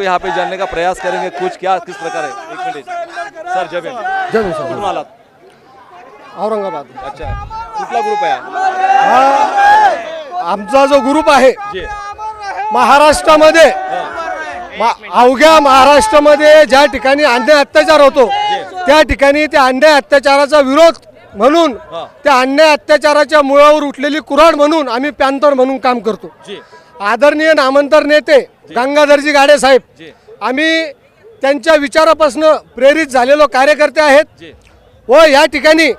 आपको यहाँ पे जानने का प्रयास करेंगे कुछ क्या किस प्रकार है? एक मिनट। सर जब जमीन सर। कुठून आलात औरंगाबाद। अच्छा। कुठला ग्रुप आहे? हा? आमचा जो ग्रुप आहे जी. महाराष्ट्रामध्ये मा- अवघ्या महाराष्ट्रामध्ये ज्या ठिकाणी अन्याय अत्याचार होतो त्या ठिकाणी त्या अन्याय अत्याचाराचा विरोध म्हणून हा. त्या अन्याय अत्याचाराच्या मुळावर उठलेली कुऱ्हाड म्हणून आम्ही पॅन्थर म्हणून काम करतो. जी. आदरणीय नामांतर नेते गंगाधरजी गाडे साहेब आम्ही त्यांच्या विचारापासून प्रेरित झालेलो कार्यकर्ते आहेत. व या ठिकाणी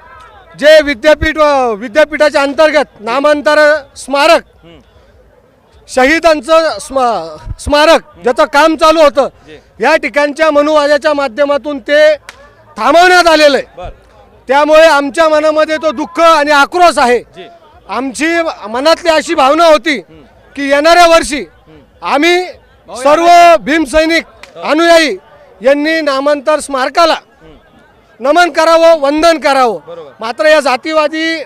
जे विद्यापीठ विद्यापीठाच्या अंतर्गत नामांतर स्मारक शहीदांचं स्म- स्मारक ज्याचं काम चालू होतं या ठिकाणच्या मनुवाजाच्या माध्यमातून ते थांबवण्यात आलेलं आहे. त्यामुळे आमच्या मनामध्ये तो दुःख आणि आक्रोश आहे. आमची मनातली अशी भावना होती की येणाऱ्या वर्षी आम्ही सर्व भीमसैनिक अनुयायी यांनी नामांतर स्मारकाला नमन करावं वंदन करावं. मात्र या जातीवादी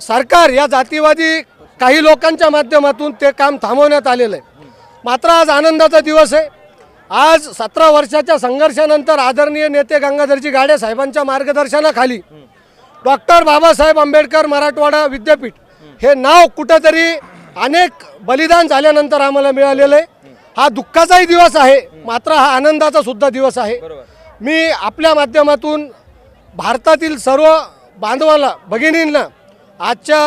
सरकार या जातीवादी काही लोकांच्या माध्यमातून ते काम थांबवण्यात आलेलं आहे. मात्र आज आनंदाचा दिवस आहे. आज सतरा वर्षाच्या संघर्षानंतर आदरणीय नेते गंगाधरजी गाडे साहेबांच्या मार्गदर्शनाखाली डॉक्टर बाबासाहेब आंबेडकर मराठवाडा विद्यापीठ हे नाव कुठंतरी अनेक बलिदान झाल्यानंतर आम्हाला मिळालेलं आहे. हा दुःखाचाही दिवस आहे. मात्र हा आनंदाचा सुद्धा दिवस आहे. मी आपल्या माध्यमातून भारतातील सर्व बांधवाला भगिनींना आजच्या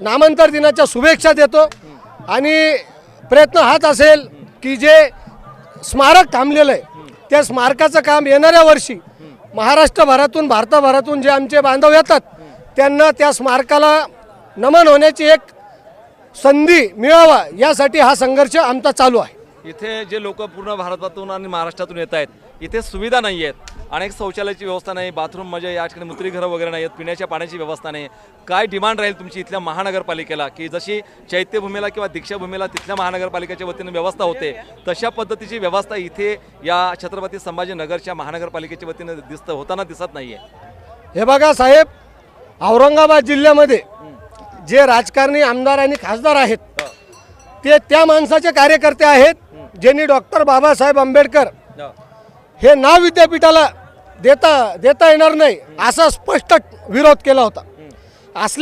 नामांतर दिनाच्या शुभेच्छा देतो. आणि प्रयत्न हाच असेल की जे स्मारक थांबलेलं आहे त्या स्मारकाचं काम येणाऱ्या वर्षी महाराष्ट्रभरातून भारताभरातून जे आमचे बांधव येतात त्यांना त्या स्मारकाला नमन होण्याची एक संधी मिळावा यासाठी हा संघर्ष आमचा चालू आहे. इथे जे लोक पूर्ण भारतातून आणि महाराष्ट्रातून येत आहेत इथे सुविधा नाही आहेत. अनेक शौचालयाची व्यवस्था नाही बाथरूम म्हणजे या ठिकाणी मुत्री घरं वगैरे नाही आहेत पिण्याच्या पाण्याची व्यवस्था नाही. काय डिमांड राहील तुमची इथल्या महानगरपालिकेला? की जशी चैत्यभूमीला किंवा दीक्षाभूमीला तिथल्या महानगरपालिकेच्या वतीने व्यवस्था होते तशा पद्धतीची व्यवस्था इथे या छत्रपती संभाजीनगरच्या महानगरपालिकेच्या वतीने दिसत होताना दिसत नाहीये. हे बघा साहेब औरंगाबाद जिल्ह्यामध्ये जे राजकारणी आमदार आणि खासदार आहेत ते त्या माणसाचे कार्यकर्ते आहेत. ज्यांनी डॉक्टर बाबासाहेब आंबेडकर हे. नाव विद्यापीठाला देता देता येणार नाही असा स्पष्ट विरोध केला होता. असल्या